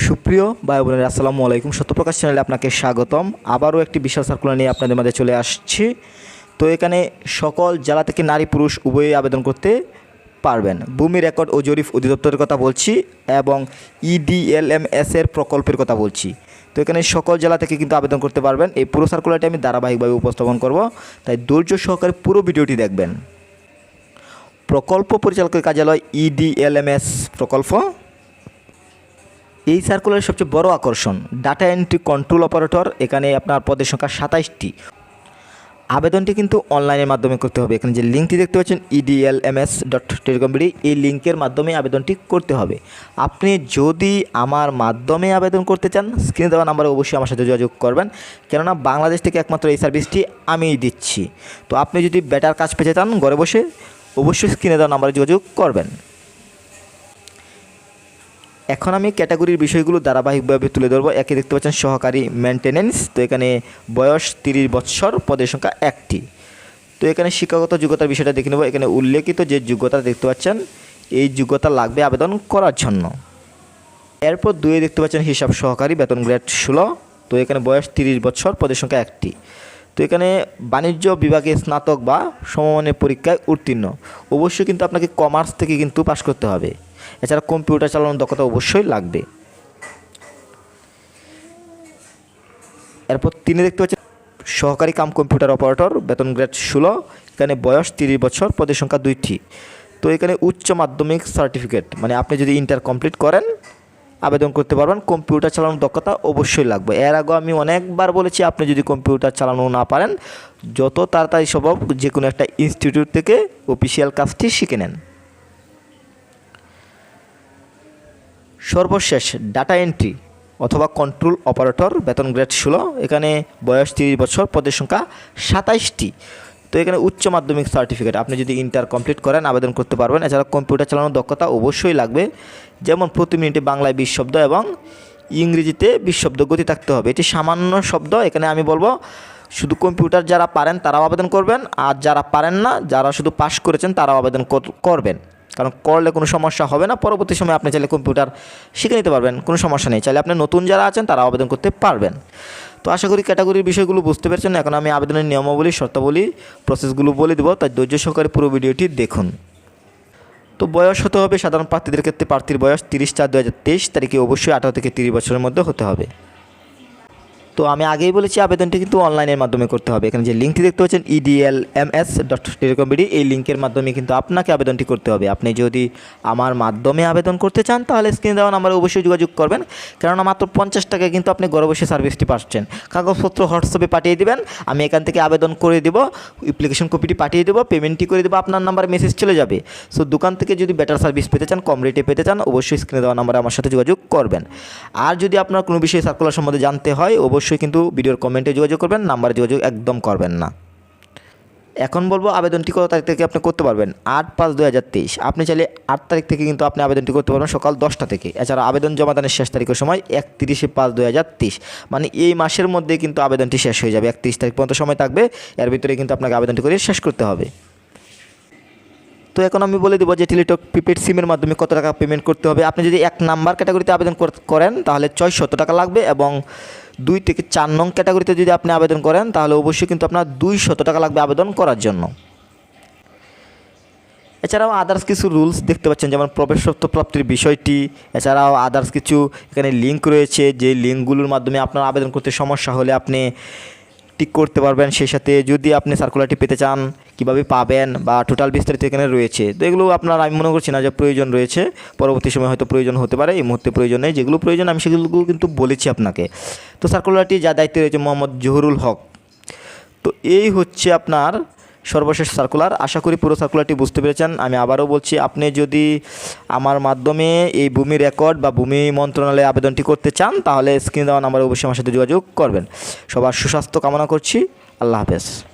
সুপ্রিয় ভাই বোনের আসসালামু আলাইকুম। সত্যপ্রকাশ চ্যানেলে আপনাকে স্বাগতম। আবারও একটি বিশাল সার্কুলার নিয়ে আপনাদের মাঝে চলে আসছি। তো এখানে সকল জেলা থেকে নারী, পুরুষ উভয়ই আবেদন করতে পারবেন। ভূমি রেকর্ড ও জরিফ অধিদপ্তরের কথা বলছি এবং E ইডিএলএমএস এর প্রকল্পের কথা বলছি। তো এখানে সকল জেলা থেকে কিন্তু আবেদন করতে পারবেন। এই পুরো সার্কুলারটি আমি ধারাবাহিকভাবে উপস্থাপন করব। তাই ধৈর্য সহকারে পুরো ভিডিওটি দেখবেন। প্রকল্প পরিচালকের কার্যালয় E ইডিএলএমএস প্রকল্প। এই সার্কুলারের সবচেয়ে বড় আকর্ষণ ডাটা এন্ট্রি কন্ট্রোল অপারেটর এখানে আপনার পদের সংখ্যা সাতাইশটি। আবেদনটি কিন্তু অনলাইনের মাধ্যমে করতে হবে। এখানে যে লিঙ্কটি দেখতে পাচ্ছেন ইডিএলএমএস ডট টেলিকমবিডি এই লিঙ্কের মাধ্যমে আবেদনটি করতে হবে। আপনি যদি আমার মাধ্যমে আবেদন করতে চান স্ক্রিনে দেওয়া নাম্বারে অবশ্যই আমার সাথে যোগাযোগ করবেন। কেননা বাংলাদেশ থেকে একমাত্র এই সার্ভিসটি আমিই দিচ্ছি। তো আপনি যদি বেটার কাজ পেতে চান, ঘরে বসে অবশ্যই স্ক্রিনে দেওয়া নাম্বারে যোগাযোগ করবেন। এখন আমি ক্যাটাগরির বিষয়গুলো ধারাবাহিকভাবে তুলে ধরবো। একে দেখতে পাচ্ছেন সহকারী মেনটেনেন্স তো এখানে বয়স তিরিশ বৎসর, পদের সংখ্যা একটি। তো এখানে শিক্ষাগত যোগ্যতার বিষয়টা দেখে নেব। এখানে উল্লেখিত যে যোগ্যতা দেখতে পাচ্ছেন, এই যোগ্যতা লাগবে আবেদন করার জন্য। এরপর দুয়ে দেখতে পাচ্ছেন হিসাব সহকারী, বেতন গ্রেড ষোলো। তো এখানে বয়স তিরিশ বছর পদের সংখ্যা একটি। তো এখানে বাণিজ্য বিভাগে স্নাতক বা সমমানের পরীক্ষায় উত্তীর্ণ। অবশ্যই কিন্তু আপনাকে কমার্স থেকে কিন্তু পাশ করতে হবে। এছাড়া কম্পিউটার চালানোর দক্ষতা অবশ্যই লাগবে। এরপর তিনি দেখতে পাচ্ছেন, সহকারী কাম কম্পিউটার অপারেটর বেতন গ্রেড ষোলো, এখানে বয়স তিরিশ বছর, পদের সংখ্যা দুইটি। তো এখানে উচ্চ মাধ্যমিক সার্টিফিকেট মানে আপনি যদি ইন্টার কমপ্লিট করেন, আবেদন করতে পারবেন কম্পিউটার চালানোর দক্ষতা অবশ্যই লাগবে। এর আগে আমি অনেকবার বলেছি, আপনি যদি কম্পিউটার চালানো না পারেন, যত তাড়াতাড়ি সম্ভব যে কোনো একটা ইনস্টিটিউট থেকে অফিসিয়াল কাজটি শিখে নেন। সর্বশেষ ডাটা এন্ট্রি অথবা কন্ট্রোল অপারেটর বেতন গ্রেড ষোলো। এখানে বয়স তিরিশ বছর, পদের সংখ্যা সাতাইশটি। তো এখানে উচ্চ মাধ্যমিক সার্টিফিকেট আপনি যদি ইন্টার কমপ্লিট করেন, আবেদন করতে পারবেন। এছাড়া কম্পিউটার চালানোর দক্ষতা অবশ্যই লাগবে। যেমন প্রতি মিনিটে বাংলায় বিশ শব্দ এবং ইংরেজিতে বিশ শব্দ গতি থাকতে হবে। এটি সামান্য শব্দ, এখানে আমি বলব শুধু কম্পিউটার যারা পারেন, তারাও আবেদন করবেন। আর যারা পারেন না, যারা শুধু পাশ করেছেন, তারাও আবেদন করবেন। কারণ করলে কোনো সমস্যা হবে না, পরবর্তী সময় আপনি চাইলে কম্পিউটার শিখে নিতে পারবেন, কোনো সমস্যা নেই। চাইলে আপনি নতুন যারা আছেন তারা আবেদন করতে পারবেন। তো আশা করি ক্যাটাগরির বিষয়গুলো বুঝতে পেরেছেন। এখন আমি আবেদনের নিয়মাবলী, শর্তাবলী প্রসেসগুলো বলে দেবো। তাই ধৈর্য সহকারে পুরো ভিডিওটি দেখুন। তো বয়স হতে হবে সাধারণ প্রার্থীদের ক্ষেত্রে প্রার্থীর বয়স তিরিশ চার দু হাজার তেইশ তারিখে অবশ্যই আঠারো থেকে তিরিশ বছরের মধ্যে হতে হবে। তো আমি আগেই বলেছি, আবেদনটি কিন্তু অনলাইনের মাধ্যমে করতে হবে। এখানে যে লিঙ্কটি দেখতে পাচ্ছেন EDL M S dot telecom BD এই লিঙ্কের মাধ্যমে কিন্তু আপনাকে আবেদনটি করতে হবে। আপনি যদি আমার মাধ্যমে আবেদন করতে চান, তাহলে স্ক্রিনে দেওয়া নাম্বারে অবশ্যই যোগাযোগ করবেন। কেননা মাত্র পঞ্চাশ টাকায় কিন্তু আপনি ঘরে বসে সার্ভিসটি পাচ্ছেন। কাগজপত্র হোয়াটসঅ্যাপে পাঠিয়ে দেবেন, আমি এখান থেকে আবেদন করে দেব অ্যাপ্লিকেশন কপিটি পাঠিয়ে দেবো পেমেন্টটি করে দেবো, আপনার নাম্বারে মেসেজ চলে যাবে। সো দোকান থেকে যদি বেটার সার্ভিস পেতে চান, কম রেটে পেতে চান, অবশ্যই স্ক্রিনে দেওয়া নাম্বারে আমার সাথে যোগাযোগ করবেন। আর যদি আপনার কোনো বিষয়ে সার্কুলার সম্বন্ধে জানতে হয়, অবশ্যই কিন্তু ভিডিওর কমেন্টে যোগাযোগ করবেন, নাম্বারে যোগাযোগ একদম করবেন না। এখন বলব আবেদনটি কত তারিখ থেকে আপনি করতে পারবেন? আট পাঁচ দু হাজার তেইশ। আপনি চাইলে আট তারিখ থেকে কিন্তু আপনি আবেদনটি করতে পারবেন সকাল দশটা থেকে। এছাড়া আবেদন জমাদানের শেষ তারিখের সময় একত্রিশে পাঁচ দু হাজার তেইশ। মানে এই মাসের মধ্যে কিন্তু আবেদনটি শেষ হয়ে যাবে, একত্রিশ তারিখ পর্যন্ত সময় থাকবে। এর ভিতরে কিন্তু আপনাকে আবেদনটি করে শেষ করতে হবে। তো এখন আমি বলে দেবো যে টেলিটক প্রিপেড সিমের মাধ্যমে কত টাকা পেমেন্ট করতে হবে। আপনি যদি এক নাম্বার ক্যাটাগরিতে আবেদন করেন, তাহলে ছয়শত টাকা লাগবে এবং দুই থেকে চার নং ক্যাটাগরিতে যদি আপনি আবেদন করেন, তাহলে অবশ্যই কিন্তু আপনার দুই শত টাকা লাগবে আবেদন করার জন্য। এছাড়াও আদার্স কিছু রুলস দেখতে পাচ্ছেন, যেমন প্রবেশত্ব প্রাপ্তির বিষয়টি, এছাড়াও আদার্স কিছু এখানে লিঙ্ক রয়েছে, যে লিঙ্কগুলোর মাধ্যমে আপনার আবেদন করতে সমস্যা হলে আপনি টিক করতে পারবেন, সেই সাথে যদি আপনি সার্কুলারটি পেতে চান, কীভাবে পাবেন বা টোটাল বিস্তারিত এখানে রয়েছে। তো এগুলো আপনার, আমি মনে করছি না যে প্রয়োজন রয়েছে। পরবর্তী সময় হয়তো প্রয়োজন হতে পারে, এই মুহূর্তে প্রয়োজন নেই। যেগুলো প্রয়োজন, আমি সেগুলো কিন্তু বলেছি আপনাকে। তো সার্কুলারটি যা দায়িত্বে রয়েছে মোহাম্মদ জহুরুল হক। তো এই হচ্ছে আপনার সর্বশেষ সার্কুলার আশা করি পুরো সার্কুলারটি বুঝতে পেরেছেন। আমি আবারও বলছি, আপনি যদি আমার মাধ্যমে এই ভূমি রেকর্ড বা ভূমি মন্ত্রণালয়ে আবেদনটি করতে চান, তাহলে স্ক্রিন দেওয়া নাম্বারে অবশ্যই আমার সাথে যোগাযোগ করবেন। সবার সুস্বাস্থ্য কামনা করছি। আল্লাহ হাফেজ।